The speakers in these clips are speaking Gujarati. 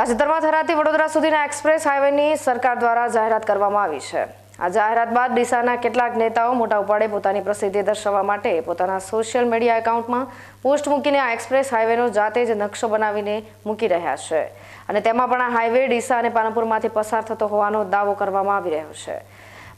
તાજેતરમાં થરાદથી વડોદરા સુધીના એક્સપ્રેસ હાઈવેની સરકાર દ્વારા જાહેરાત કરવામાં આવી છે. આ જાહેરાત બાદ ડીસાના કેટલાક નેતાઓ મોટા ઉપાડે પોતાની પ્રસિદ્ધિ દર્શાવવા માટે પોતાના સોશિયલ મીડિયા એકાઉન્ટમાં પોસ્ટ મૂકીને આ એક્સપ્રેસ હાઈવેનો જાતે જ નકશો બનાવીને મૂકી રહ્યા છે. અને તેમાં પણ આ હાઈવે ડીસા અને પાલનપુરમાંથી પસાર થતો હોવાનો દાવો કરવામાં આવી રહ્યો છે.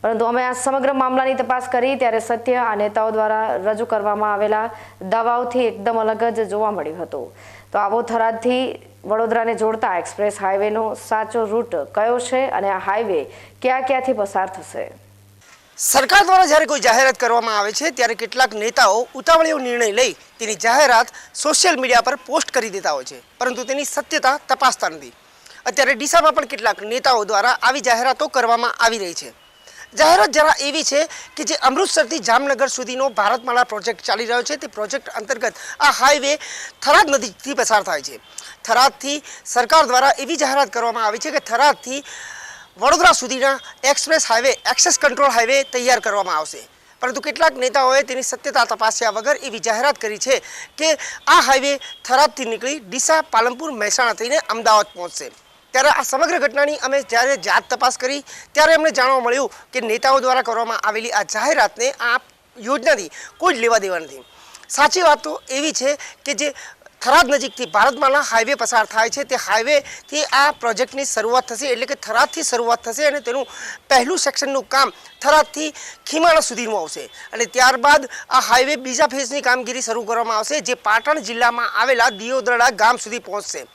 પરંતુ અમે આ સમગ્ર મામલાની તપાસ કરી ત્યારે સત્ય આ નેતાઓ દ્વારા રજૂ કરવામાં આવેલા દાવાઓથી એકદમ અલગ જ જોવા મળ્યું હતું. તો આવો થરાદથી વડોદરાને જોડતા એક્સપ્રેસ હાઈવેનો સાચો રૂટ કયો છે અને આ હાઈવે ક્યાં ક્યાંથી પસાર થશે? સરકાર દ્વારા જ્યારે કોઈ જાહેરાત કરવામાં આવે છે, ત્યારે કેટલાક નેતાઓ ઉતાવળીઓ નિર્ણય લઈ તેની જાહેરાત સોશિયલ મીડિયા પર પોસ્ટ કરી દેતા હોય છે, પરંતુ તેની સત્યતા તપાસતા નથી. અત્યારે ડીસામાં પણ કેટલાક નેતાઓ દ્વારા આવી જાહેરાતો કરવામાં આવી રહી છે. જાહેરાત જરા એવી છે કે જે અમૃતસરથી જામનગર સુધીનો ભારતમાળા પ્રોજેક્ટ ચાલી રહ્યો છે. તે પ્રોજેક્ટ અંતર્ગત આ હાઈવે થરાદ નદીથી પસાર થાય છે. થરાદથી સરકાર દ્વારા એવી જાહેરાત કરવામાં આવી છે કે થરાદથી વડોદરા સુધીના express highway access control highway તૈયાર કરવામાં આવશે. પરંતુ કેટલાક નેતાઓએ તેની સત્યતા તપાસ્યા વગર એવી જાહેરાત કરી છે કે આ હાઈવે થરાદથી નીકળી ડીસા, પાલનપુર, મહેસાણા થઈને અમદાવાદ પહોંચશે. ત્યારે આ સમગ્ર ઘટનાની અમે જ્યારે જાત તપાસ કરી, ત્યારે અમને જાણવા મળ્યું કે નેતાઓ દ્વારા કરવામાં આવેલી આ જાહેરાતને આ યોજનાથી કોઈ જ લેવા દેવા નથી. સાચી વાત તો એવી છે કે જે થરાદ નજીકથી ભારતમાળા હાઈવે પસાર થાય છે, તે હાઈવેથી આ પ્રોજેક્ટની શરૂઆત થશે, એટલે કે થરાદથી શરૂઆત થશે અને તેનું પહેલું સેક્શનનું કામ થરાદથી ખીમાણા સુધીનું આવશે. અને ત્યારબાદ આ હાઈવે બીજા ફેઝની કામગીરી શરૂ કરવામાં આવશે, જે પાટણ જિલ્લામાં આવેલા દિયોદરડા ગામ સુધી પહોંચશે.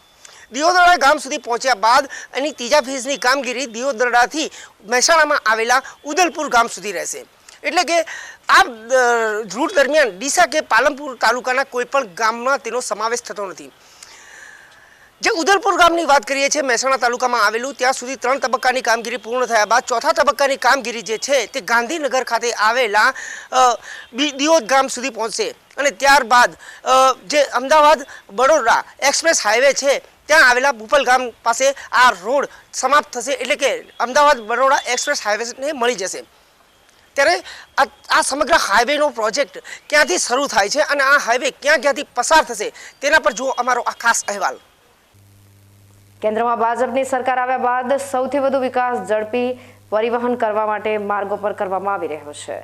દિયોદરડા ગામ સુધી પહોંચ્યા બાદ એની ત્રીજા ફેઝની કામગીરી દિયોદરડાથી મહેસાણામાં આવેલા ઉદલપુર ગામ સુધી રહેશે. એટલે કે આ રૂટ દરમિયાન ડીસા કે પાલનપુર તાલુકાના કોઈપણ ગામમાં તેનો સમાવેશ થતો નથી. જે ઉદલપુર ગામની વાત કરીએ છીએ, મહેસાણા તાલુકામાં આવેલું, ત્યાં સુધી ત્રણ તબક્કાની કામગીરી પૂર્ણ થયા બાદ ચોથા તબક્કાની કામગીરી જે છે તે ગાંધીનગર ખાતે આવેલા દિયોદ ગામ સુધી પહોંચશે. અને ત્યારબાદ જે અમદાવાદ બડોદરા એક્સપ્રેસ હાઈવે છે ત્યાં આવેલા બુપલ ગામ પાસે આ રોડ સમાપ્ત થશે એટલે કે અમદાવાદ બરોડા એક્સપ્રેસ હાઈવેને મળી જશે. ત્યારે આ સમગ્ર હાઈવેનો પ્રોજેક્ટ ક્યાંથી શરૂ થાય છે અને આ હાઈવે ક્યાં ક્યાંથી પસાર થશે તેના પર જુઓ અમારો આ ખાસ અહેવાલ. કેન્દ્રમાં ભાજપની સરકાર આવ્યા બાદ સૌથી વધુ વિકાસ ઝડપી પરિવહન કરવા માટે માર્ગો પર કરવામાં આવી રહ્યો છે.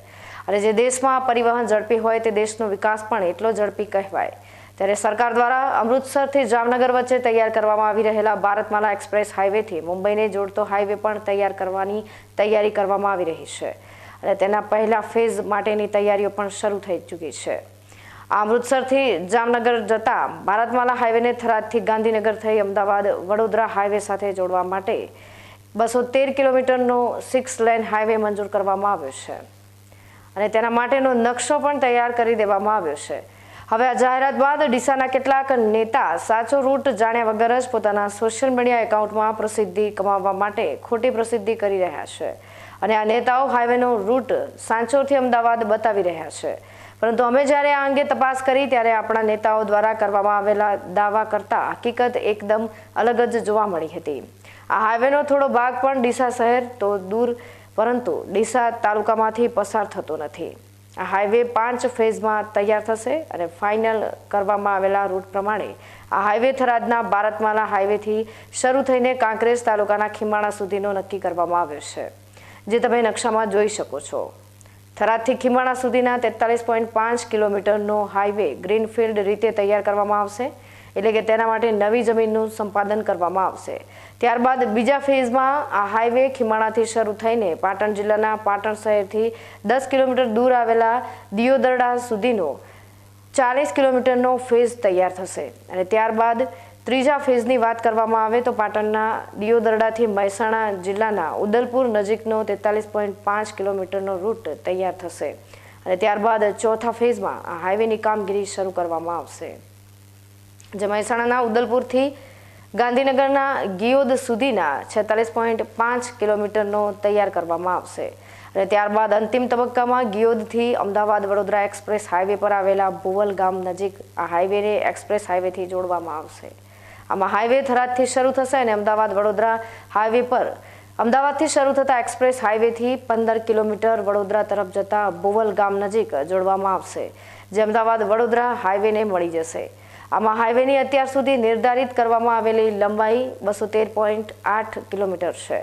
અને જે દેશમાં પરિવહન ઝડપી હોય તે દેશનો વિકાસ પણ એટલો ઝડપી કહેવાય. ત્યારે સરકાર દ્વારા અમૃતસરથી જામનગર વચ્ચે તૈયાર કરવામાં આવી રહેલા ભારતમાલા એક્સપ્રેસ હાઈવેથી મુંબઈને જોડતો હાઈવે પણ તૈયાર કરવાની તૈયારી કરવામાં આવી રહી છે. અને તેના પહેલા ફેઝ માટેની તૈયારીઓ પણ શરૂ થઈ ચૂકી છે. અમૃતસરથી જામનગર જતા ભારતમાલા હાઈવેને થરાદથી ગાંધીનગર થઈ અમદાવાદ વડોદરા હાઈવે સાથે જોડવા માટે બસો તેર કિલોમીટરનો સિક્સ લેન હાઈવે મંજૂર કરવામાં આવ્યો છે. અને તેના માટેનો નકશો પણ તૈયાર કરી દેવામાં આવ્યો છે. હવે આ જાહેરાત બાદ ડીસાના કેટલાક નેતા સાચો રૂટ જાણ્યા વગર જ પોતાના સોશિયલ મીડિયા એકાઉન્ટમાં પ્રસિદ્ધિ કમાવવા માટે ખોટી પ્રસિદ્ધિ કરી રહ્યા છે. અને આ નેતાઓ હાઈવેનો રૂટ સાંચોરથી અમદાવાદ બતાવી રહ્યા છે. પરંતુ અમે જ્યારે આ અંગે તપાસ કરી ત્યારે આપણા નેતાઓ દ્વારા કરવામાં આવેલા દાવા કરતા હકીકત એકદમ અલગ જ જોવા મળી હતી. આ હાઈવેનો થોડો ભાગ પણ ડીસા શહેર તો દૂર, પરંતુ ડીસા તાલુકામાંથી પસાર થતો નથી. આ હાઈવે પાંચ ફેઝમાં તૈયાર થશે અને ફાઇનલ કરવામાં આવેલા રૂટ પ્રમાણે આ હાઈવે થરાદના ભારતમાલા હાઈવેથી શરૂ થઈને કાંકરેજ તાલુકાના ખીમાણા સુધીનો નક્કી કરવામાં આવ્યો છે, જે તમે નકશામાં જોઈ શકો છો. થરાદથી ખીમાણા સુધીના તેતાલીસ પોઈન્ટ પાંચ કિલોમીટરનો હાઈવે ગ્રીનફિલ્ડ રીતે તૈયાર કરવામાં આવશે. એટલે કે તેના માટે નવી જમીનનું સંપાદન કરવામાં આવશે. ત્યારબાદ બીજા ફેઝમાં આ હાઈવે ખીમાણાથી શરૂ થઈને પાટણ જિલ્લાના પાટણ શહેરથી દસ કિલોમીટર દૂર આવેલા દિયોદરડા સુધીનો ચાલીસ કિલોમીટરનો ફેઝ તૈયાર થશે. અને ત્યારબાદ ત્રીજા ફેઝની વાત કરવામાં આવે તો પાટણના દિયોદરડાથી મહેસાણા જિલ્લાના ઉદલપુર નજીકનો તેતાલીસ પોઈન્ટ પાંચ કિલોમીટરનો રૂટ તૈયાર થશે. અને ત્યારબાદ ચોથા ફેઝમાં આ હાઈવેની કામગીરી શરૂ કરવામાં આવશે. જે મહેસાણાના ઉદલપુરથી ગાંધીનગરના ગિયોદ સુધીના છેતાલીસ પોઈન્ટ પાંચ કિલોમીટરનો તૈયાર કરવામાં આવશે. અને ત્યારબાદ અંતિમ તબક્કામાં ગિયોદથી અમદાવાદ વડોદરા એક્સપ્રેસ હાઈવે પર આવેલા ભુવલ ગામ નજીક આ હાઈવેને એક્સપ્રેસ હાઈવેથી જોડવામાં આવશે. આમાં હાઈવે થરાદથી શરૂ થશે અને અમદાવાદ વડોદરા હાઈવે પર અમદાવાદથી શરૂ થતા એક્સપ્રેસ હાઈવેથી પંદર કિલોમીટર વડોદરા તરફ જતા ભુવલ ગામ નજીક જોડવામાં આવશે, જે અમદાવાદ વડોદરા હાઈવેને મળી જશે. આમાં હાઈવેની અત્યાર સુધી નિર્ધારિત કરવામાં આવેલી લંબાઈ બસો તેર પોઈન્ટ આઠ કિલોમીટર છે.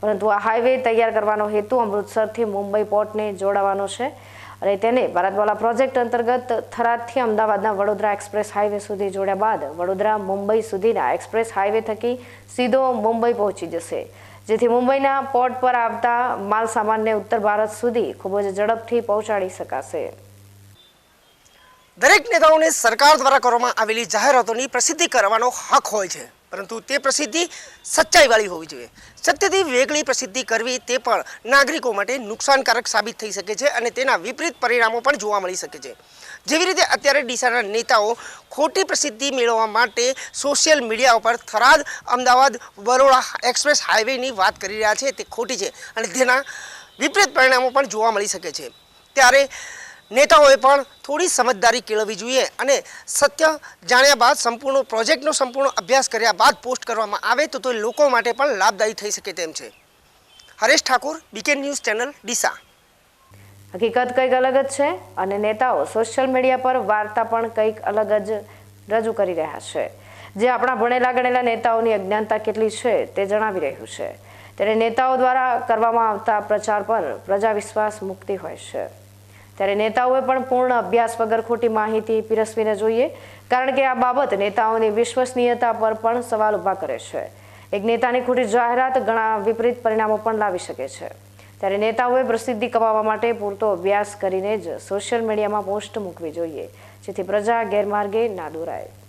પરંતુ આ હાઈવે તૈયાર કરવાનો હેતુ અમૃતસરથી મુંબઈ પોર્ટને જોડાવાનો છે અને તેને ભારતવાલા પ્રોજેક્ટ અંતર્ગત થરાદથી અમદાવાદના વડોદરા એક્સપ્રેસ હાઈવે સુધી જોડ્યા બાદ વડોદરા મુંબઈ સુધીના એક્સપ્રેસ હાઈવે થકી સીધો મુંબઈ પહોંચી જશે. જેથી મુંબઈના પોર્ટ પર આવતા માલ સામાનને ઉત્તર ભારત સુધી ખૂબ જ ઝડપથી પહોંચાડી શકાશે. દરેક નેતાઓને સરકાર દ્વારા કરવામાં આવેલી જાહેરાતોની પ્રસિદ્ધિ કરવાનો હક હોય છે. પરંતુ તે પ્રસિદ્ધિ સચ્ચાઈવાળી હોવી જોઈએ. સત્યથી વેગળી પ્રસિદ્ધિ કરવી તે પણ નાગરિકો માટે નુકસાનકારક સાબિત થઈ શકે છે અને તેના વિપરીત પરિણામો પણ જોવા મળી શકે છે. જેવી રીતે અત્યારે ડીસાના નેતાઓ ખોટી પ્રસિદ્ધિ મેળવવા માટે સોશિયલ મીડિયા ઉપર થરાદ, અમદાવાદ, બરોડા એક્સપ્રેસ હાઈવેની વાત કરી રહ્યા છે. તે ખોટી છે અને તેના વિપરીત પરિણામો પણ જોવા મળી શકે છે. ત્યારે નેતાઓએ પણ થોડી સમજદારી કેળવવી જોઈએ અને સત્ય જાણ્યા બાદ સંપૂર્ણ પ્રોજેક્ટનો સંપૂર્ણ અભ્યાસ કર્યા બાદ પોસ્ટ કરવામાં આવે તો તે લોકો માટે પણ લાભદાયી થઈ શકે તેમ છે. Haresh Thakor BK news channel Deesa. હકીકત કંઈક અલગ જ છે અને નેતાઓ સોશિયલ મીડિયા પર વાર્તા પણ કંઈક અલગ જ રજૂ કરી રહ્યા છે. જે આપણા ભણેલા ગણેલા નેતાઓની અજ્ઞાનતા કેટલી છે તે જણાવી રહ્યું છે. ત્યારે નેતાઓ દ્વારા કરવામાં આવતા પ્રચાર પર પ્રજા વિશ્વાસ મુક્તિ હોય છે. ત્યારે નેતાઓએ પણ પૂર્ણ અભ્યાસ વગર ખોટી માહિતી પીરસવીને જોઈએ, કારણ કે આ બાબત નેતાઓની વિશ્વસનીયતા પર પણ સવાલ ઊભા કરે છે. એક નેતાની ખોટી જાહેરાત ઘણા વિપરીત પરિણામો પણ લાવી શકે છે. ત્યારે નેતાઓએ પ્રસિદ્ધિ કમાવા માટે પૂરતો અભ્યાસ કરીને જ સોશિયલ મીડિયામાં પોસ્ટ મૂકવી જોઈએ, જેથી પ્રજા ગેરમાર્ગે ના દોરાય.